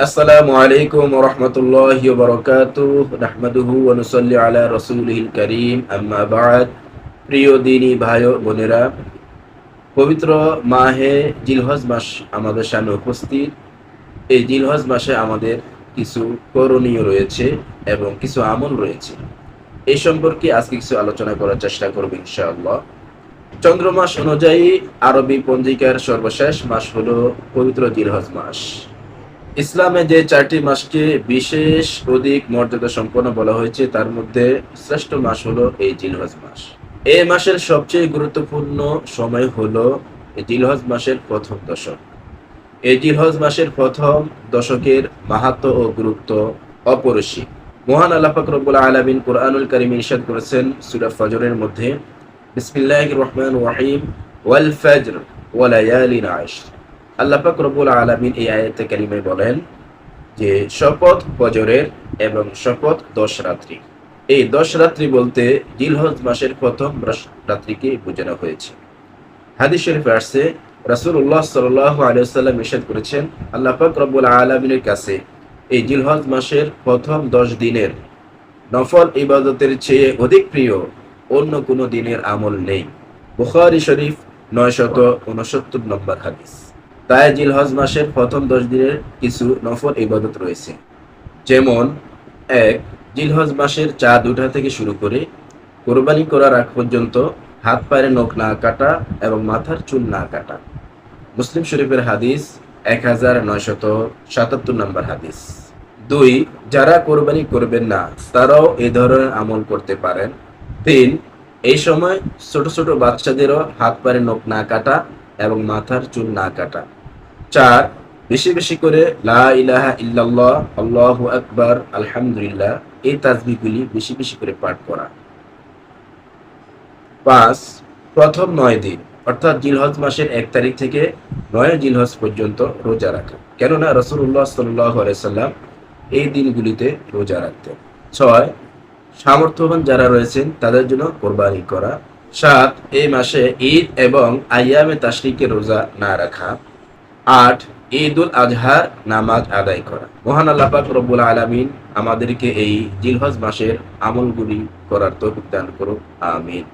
আসসালামু আলাইকুম রহমতুল্লাহ নাহমাদুহু অনুসল্লি আলা রসুলহিল করিম আম্মা বাদ প্রিয় দিনী ভাই বোনেরা পবিত্র মাহে জিলহজ মাস আমাদের সামনে উপস্থিত এই জিলহজ মাসে আমাদের কিছু করণীয় রয়েছে এবং কিছু আমল রয়েছে এই সম্পর্কে আজকে কিছু আলোচনা করার চেষ্টা করব ইনশাআল্লাহ চন্দ্রমাস অনুযায়ী আরবি পঞ্জিকার সর্বশেষ মাস হলো পবিত্র জিলহজ মাস ইসলামে যে চারটি মাসকে বিশেষ অধিক মর্যাদা সম্পন্ন বলা হয়েছে, তার মধ্যে শ্রেষ্ঠ মাস হলো এই জিলহজ মাস। এই মাসের সবচেয়ে গুরুত্বপূর্ণ সময় হলো জিলহজ মাসের প্রথম দশক। এই জিলহজ মাসের প্রথম দশকের মাহাত্ম ও গুরুত্ব অপরিসীম। মহান আল্লাহ পাক রব্বুল আলামিন কোরআনুল কারীম ইরশাদ করেছেন সূরা ফজরের মধ্যে, বিসমিল্লাহির রহমানির রহিম, ওয়াল ফজর ওয়া লায়ালিন আশর আল্লাহ পাক রব্বুল আলামিন এই আয়াতে কারিমায় বলেন যে শপথ বজরের এবং শপথ দশ রাত্রি। এই দশ রাত্রি বলতে জিলহজ মাসের প্রথম রাত্রিকে বোঝানো হয়েছে। হাদিস শরীফে আসছে, রাসূলুল্লাহ সাল্লাল্লাহু আলাইহি ওয়াসাল্লাম ইরশাদ করেছেন, আল্লাহ পাক রব্বুল আলামিনের কাছে এই জিলহজ মাসের প্রথম দশ দিনের নফল ইবাদতের চেয়ে অধিক প্রিয় অন্য কোনো দিনের আমল নেই। বুখারী শরীফ নয়শত উনসত্তর নম্বর হাদিস। তাই জিলহজ মাসের প্রথম দশ দিনের কিছু নফল ইবাদত রয়েছে। যেমন, এক জিলহজ মাসের চাঁদ উঠা থেকে শুরু করে কোরবানি করার আগ পর্যন্ত হাত পায়ের নখ না কাটা এবং মাথার চুল না কাটা। মুসলিম শরীফের হাদিস এক হাজার নয়শত সাতাত্তর নম্বর হাদিস। দুই, যারা কোরবানি করবেন না, তারাও এই ধরনের আমল করতে পারেন। তিন, এই সময় ছোট ছোট বাচ্চাদেরও হাত পায়ের নখ না কাটা এবং মাথার চুল না কাটা। চার, বেশি বেশি করে লা ইলাহা ইল্লাল্লাহ, আল্লাহু আকবার, আলহামদুলিল্লাহ, এই তাজবিগুলি বেশি বেশি করে পাঠ করা। পাঁচ, প্রথম নয় দিন, অর্থাৎ জিলহজ মাসের এক তারিখ থেকে নয় জিলহজ পর্যন্ত রোজা রাখা। কেননা রসুল্লাহ সাল্লাহ সাল্লাম এই দিনগুলিতে রোজা রাখতেন। ছয়, সামর্থ্যবান যারা রয়েছেন, তাদের জন্য কোরবানি করা। সাত, এই মাসে ঈদ এবং আইয়ামে তাশরিকে রোজা না রাখা। আট ঈদ উল আজহার নামাজ আদায় করা। মহান আল্লাহ পাক রব্বুল আলমিন আমাদেরকে এই জিলহজ মাসের আমলগুলি করার তৌফিক দান করুক, আমিন।